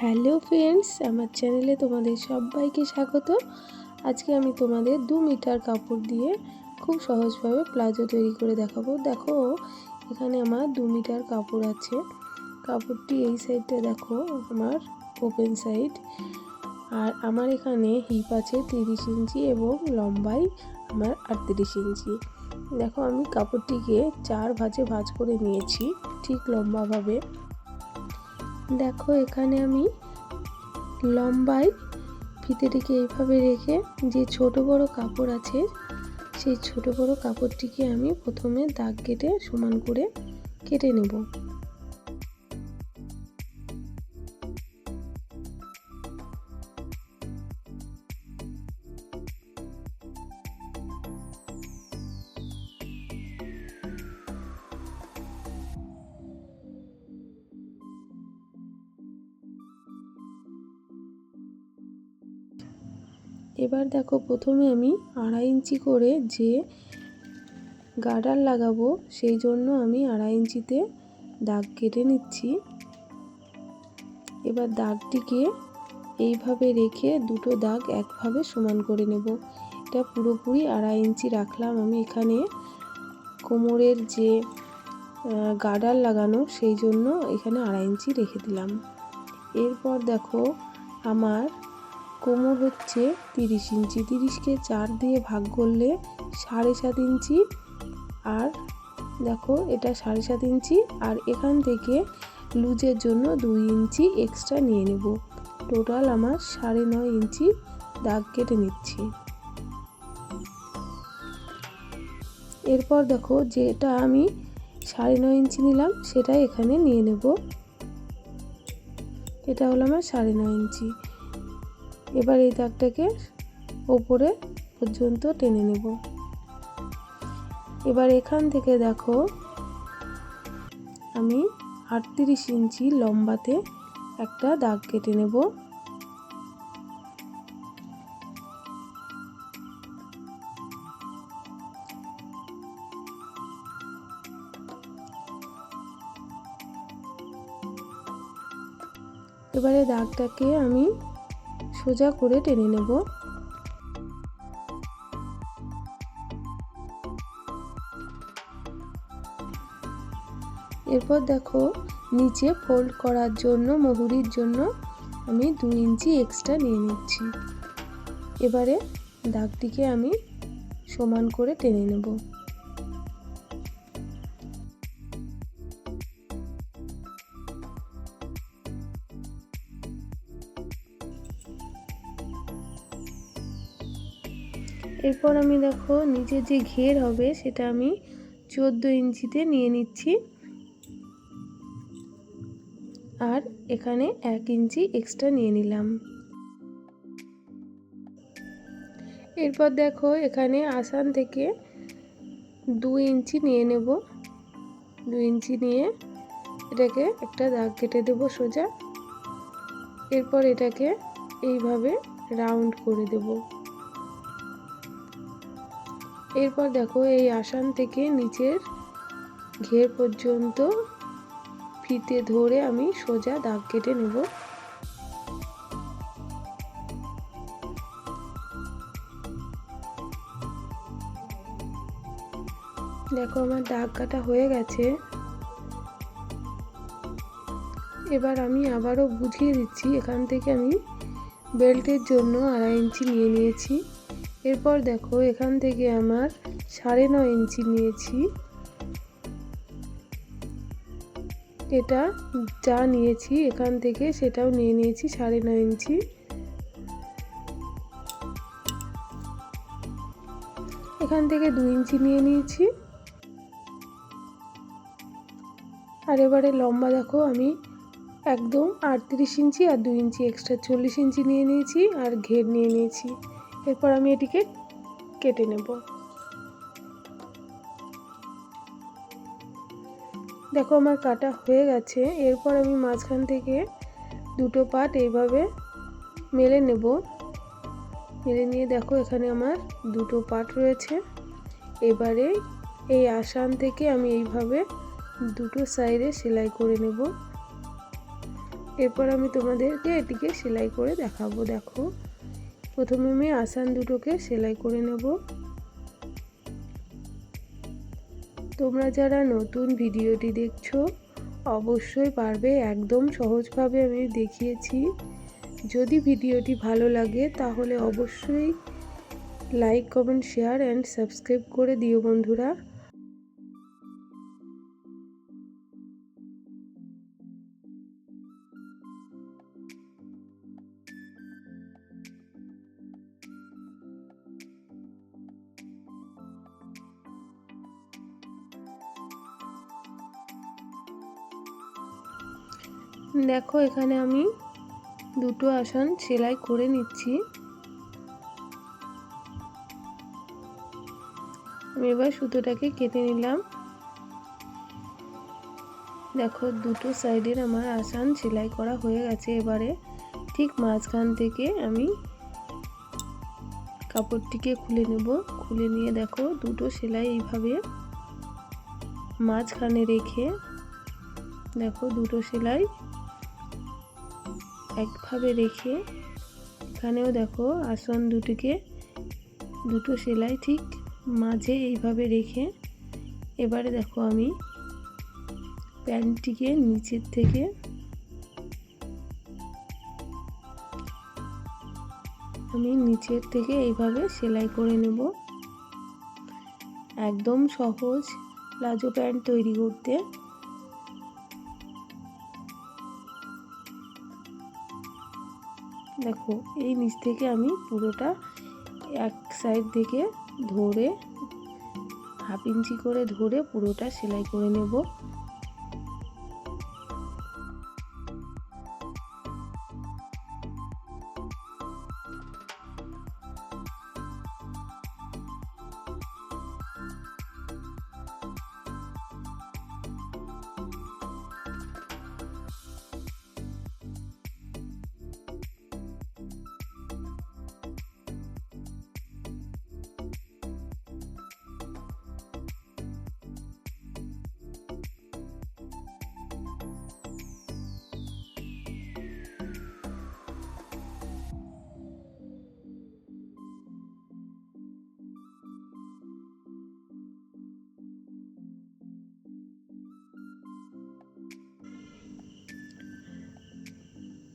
Hello friends, আমার চ্যানেলে তোমাদের সবাইকে স্বাগত। আজকে আমি তোমাদের দু মিটার কাপড় দিয়ে খুব সহজভাবে প্লাজো তৈরি করে দেখাবো। দেখো, এখানে আমার দু মিটার কাপড় আছে। কাপড়টি এই সাইডটা দেখো, আমার ওপেন সাইড। আর আমার এখানে হিপ আছে তিরিশ ইঞ্চি এবং লম্বাই আমার আটত্রিশ ইঞ্চি। দেখো, আমি কাপড়টিকে চার ভাঁজে ভাঁজ করে নিয়েছি, ঠিক লম্বাভাবে। দেখো, এখানে আমি লম্বায় ফিতেটিকে এইভাবে রেখে যে ছোট বড় কাপড় আছে, সেই ছোট বড় কাপড়টিকে আমি প্রথমে দাগ কেটে সমান করে কেটে নেব। এবার দেখো প্রথমে আমি আড়াই ইঞ্চি করে যে গার্ডার লাগাবো, সেই জন্য আমি আড়াই ইঞ্চিতে দাগ কেটে নিচ্ছি। এবার দাগটিকে এইভাবে রেখে দুটো দাগ একভাবে সমান করে নেব। এটা পুরোপুরি আড়াই ইঞ্চি রাখলাম আমি এখানে। কোমরের যে গার্ডার লাগানো, সেই জন্য এখানে আড়াই ইঞ্চি রেখে দিলাম। এরপর দেখো আমার কোমর হচ্ছে তিরিশ ইঞ্চি। তিরিশকে চার দিয়ে ভাগ করলে সাড়ে সাত ইঞ্চি। আর দেখো, এটা সাড়ে সাত ইঞ্চি। আর এখান থেকে লুজের জন্য দুই ইঞ্চি এক্সট্রা নিয়ে নেব। টোটাল আমার সাড়ে নয় ইঞ্চি দাগ কেটে নিচ্ছি। এরপর দেখো, যেটা আমি সাড়ে নয় ইঞ্চি নিলাম সেটা এখানে নিয়ে নেব। এটা হলো আমার সাড়ে নয় ইঞ্চি। এবার এই দাগটাকে ওপরে পর্যন্ত টেনে নেব। এবার এখান থেকে দেখো, আমি আটত্রিশ ইঞ্চি লম্বাতে একটা দাগ কেটে নেব। এবারে দাগটাকে আমি সোজা করে টেনে নেব। এরপর দেখো, নিচে ফোল্ড করার জন্য, মহুরির জন্য আমি দু ইঞ্চি এক্সট্রা নিয়ে নিচ্ছি। এবারে দাগটিকে আমি সমান করে টেনে নেব। এরপর আমি দেখো নিচে যে ঘের হবে সেটা আমি চোদ্দ ইঞ্চিতে নিয়ে নিচ্ছি। আর এখানে এক ইঞ্চি এক্সট্রা নিয়ে নিলাম। এরপর দেখো এখানে আসান থেকে দু ইঞ্চি নিয়ে নেব। দু ইঞ্চি নিয়ে এটাকে একটা দাগ কেটে দেব সোজা। এরপর এটাকে এইভাবে রাউন্ড করে দেবো। এরপর দেখো এই আসান থেকে নিচের ঘের পর্যন্ত ফিতে ধরে আমি সোজা দাগ কেটে নেব। দেখো আমার দাগ কাটা হয়ে গেছে। এবার আমি আবারও বুঝিয়ে দিচ্ছি, এখান থেকে আমি বেল্টের জন্য আড়াই ইঞ্চি নিয়ে নিয়েছি। এরপর দেখো, এখান থেকে আমার সাড়ে নয় ইঞ্চি নিয়েছি। এটা যা নিয়েছি, এখান থেকে সেটাও নিয়ে নিয়েছি সাড়ে নয় ইঞ্চি। এখান থেকে দু ইঞ্চি নিয়ে নিয়েছি। আর এবারে লম্বা দেখো, আমি একদম আটত্রিশ ইঞ্চি আর দু ইঞ্চি এক্সট্রা চল্লিশ ইঞ্চি নিয়ে নিয়েছি আর ঘের নিয়ে নিয়েছি। এরপর আমি এটিকে কেটে নেব। দেখো আমার কাটা হয়ে গেছে। এরপর আমি মাঝখান থেকে দুটো পাট এইভাবে মেলে নেব। মেলে নিয়ে দেখো এখানে আমার দুটো পাট রয়েছে। এবারে এই আসান থেকে আমি এইভাবে দুটো সাইডে সেলাই করে নেব। এরপর আমি তোমাদেরকে এটিকে সেলাই করে দেখাবো। দেখো প্রথমে আমি আসান দুটোকে সেলাই করে নেব। তোমরা যারা নতুন ভিডিওটি দেখছ, অবশ্যই পারবে। একদম সহজভাবে আমি দেখিয়েছি। যদি ভিডিওটি ভালো লাগে, তাহলে অবশ্যই like, comment, share, and subscribe করে দিও বন্ধুরা। দেখো, এখানে আমি দুটো আসন সেলাই করে নিচ্ছি। আমি এবার সুতোটাকে কেটে নিলাম। দেখো, দুটো সাইডের আমার আসান সেলাই করা হয়ে গেছে এবারে। ঠিক মাঝখান থেকে আমি কাপড়টিকে খুলে নেব। খুলে নিয়ে দেখো, দুটো সেলাই এইভাবে মাঝখানে রেখে দেখো, দুটো সেলাই একভাবে রেখে এখানেও দেখো আসন দুটিকে, দুটো সেলাই ঠিক মাঝে এইভাবে রেখে এবারে দেখো আমি প্যান্টটিকে নিচের থেকে আমি নিচের থেকে এইভাবে সেলাই করে নেব। একদম সহজ প্লাজো প্যান্ট তৈরি করতে। দেখো, এই নিচ থেকে আমি পুরোটা এক সাইড থেকে ধরে হাফ ইঞ্চি করে ধরে পুরোটা সেলাই করে নেব।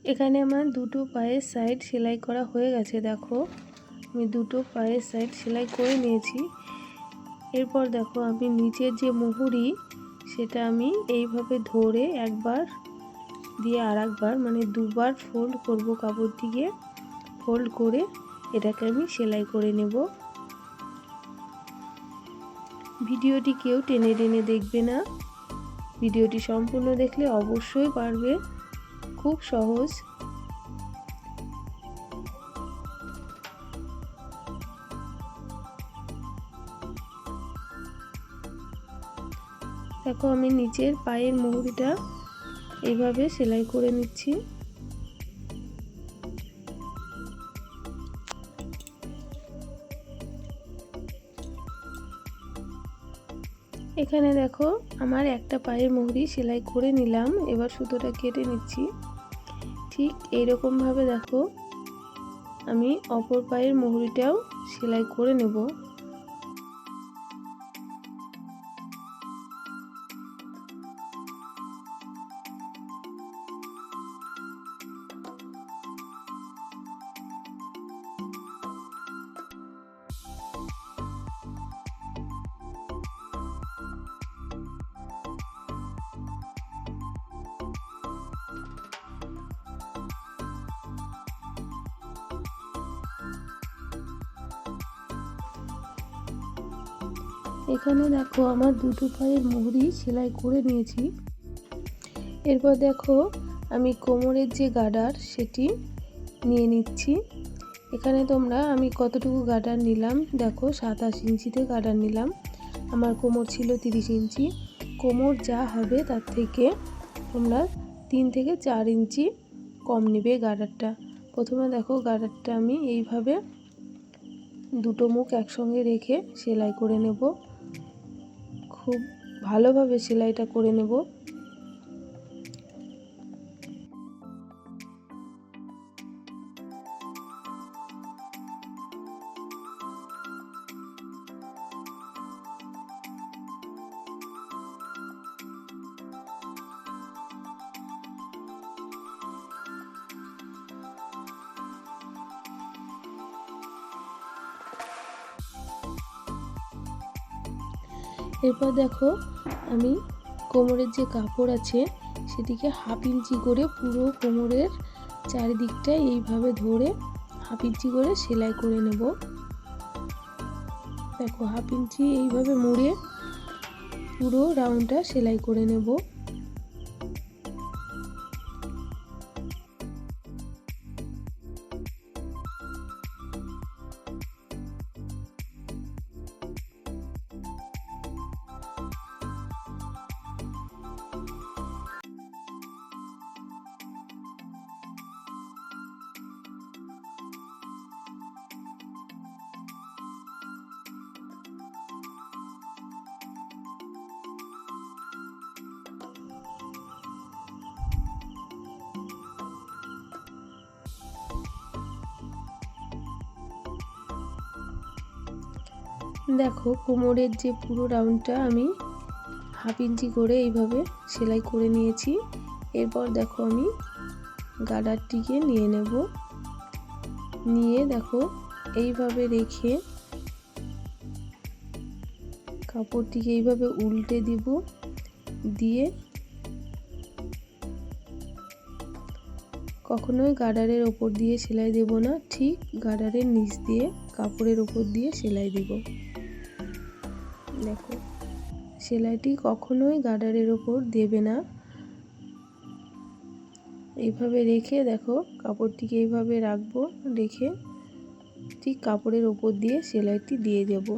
এখানে আমার দুটো পায়ের সাইড সেলাই করা হয়ে গেছে, দেখো। আমি দুটো পায়ের সাইড সেলাই করে নিয়েছি। এরপর দেখো, আমি নিচের যে মুহুরি, সেটা আমি এইভাবে ধরে একবার দিয়ে আর একবার মানে দুবার ফোল্ড করব কাপড় কাপড়টিকে ফোল্ড করে এটাকে আমি সেলাই করে নেব। ভিডিওটি কেউ টেনে টেনে দেখবে না। ভিডিওটি সম্পূর্ণ দেখলে অবশ্যই পারবে। খুব সহজ। দেখো আমি নিচের পায়ের মুহুরিটা এইভাবে সেলাই করে নিচ্ছি। এখানে দেখো আমার একটা পায়ের মুহুরি সেলাই করে নিলাম, এবার সুতোটা কেটে নিচ্ছি। ঠিক এইরকমভাবে দেখো। আমি অপর পায়ের মুহুরিটাও সেলাই করে নেব। এখানে দেখো আমার দুটো পায়ের মুহুরি সেলাই করে নিয়েছি। এরপর দেখো আমি কোমরের যে গার্ডার সেটি নিয়ে নিচ্ছি। এখানে তোমরা আমি কতটুকু গার্ডার নিলাম? দেখো সাতাশ ইঞ্চিতে গার্ডার নিলাম। আমার কোমর ছিল তিরিশ ইঞ্চি। কোমর যা হবে তার থেকে তোমরা তিন থেকে চার ইঞ্চি কম নেবে গার্ডারটা প্রথমে দেখো গার্ডারটা আমি এইভাবে দুটো মুখ একসঙ্গে রেখে সেলাই করে নেব। খুব ভালোভাবে সেলাইটা করে নেব। এরপর দেখো আমি কোমরের যে কাপড় আছে, সেটিকে হাফ ইঞ্চি করে পুরো কোমরের চারিদিকটা এইভাবে ধরে হাফ ইঞ্চি করে সেলাই করে নেব। দেখো হাফ ইঞ্চি এইভাবে মুড়ে পুরো রাউন্ডটা সেলাই করে নেব। দেখো, কোমরের যে পুরো রাউন্ডটা আমি হাফ ইঞ্চি করে এইভাবে সেলাই করে নিয়েছি। এরপর দেখো আমি গার্ডারটিকে নিয়ে নেব। নিয়ে দেখো, এইভাবে রেখে কাপড়টিকে এইভাবে উল্টে দিব। দিয়ে কখনোই গার্ডারের ওপর দিয়ে সেলাই দেব না, ঠিক গার্ডারের নিচ দিয়ে, কাপড়ের ওপর দিয়ে সেলাই দিব। দেখো, সেলাইটি কখনোই গার্ডারের ওপর দেবে না। এইভাবে রেখে দেখো, কাপড়টিকে এইভাবে রাখব, রেখে ঠিক কাপড়ের ওপর দিয়ে সেলাইটি দিয়ে দেব।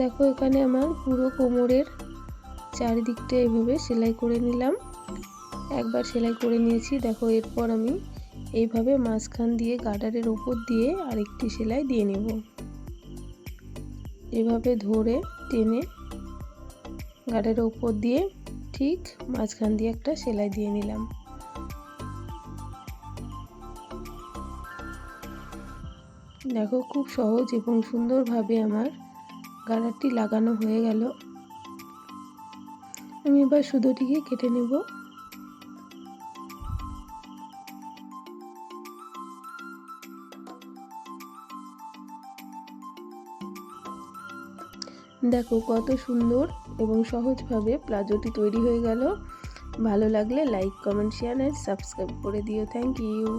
দেখো, এখানে আমার পুরো কোমরের চারিদিকটা এভাবে সেলাই করে নিলাম। একবার সেলাই করে নিয়েছি। দেখো, এরপর আমি এইভাবে মাঝখান দিয়ে গার্ডারের ওপর দিয়ে আরেকটি সেলাই দিয়ে নেব। এভাবে ধরে টেনে গার্ডারের ওপর দিয়ে ঠিক মাঝখান দিয়ে একটা সেলাই দিয়ে নিলাম। দেখো, খুব সহজ এবং সুন্দরভাবে আমার গালারটি লাগানো হয়ে গেল। আমি এবার সুতোটিকে কেটে নেব। দেখো কত সুন্দর এবং সহজভাবে প্লাজোটি তৈরি হয়ে গেল। ভালো লাগলে like comment share and subscribe করে দিও। Thank you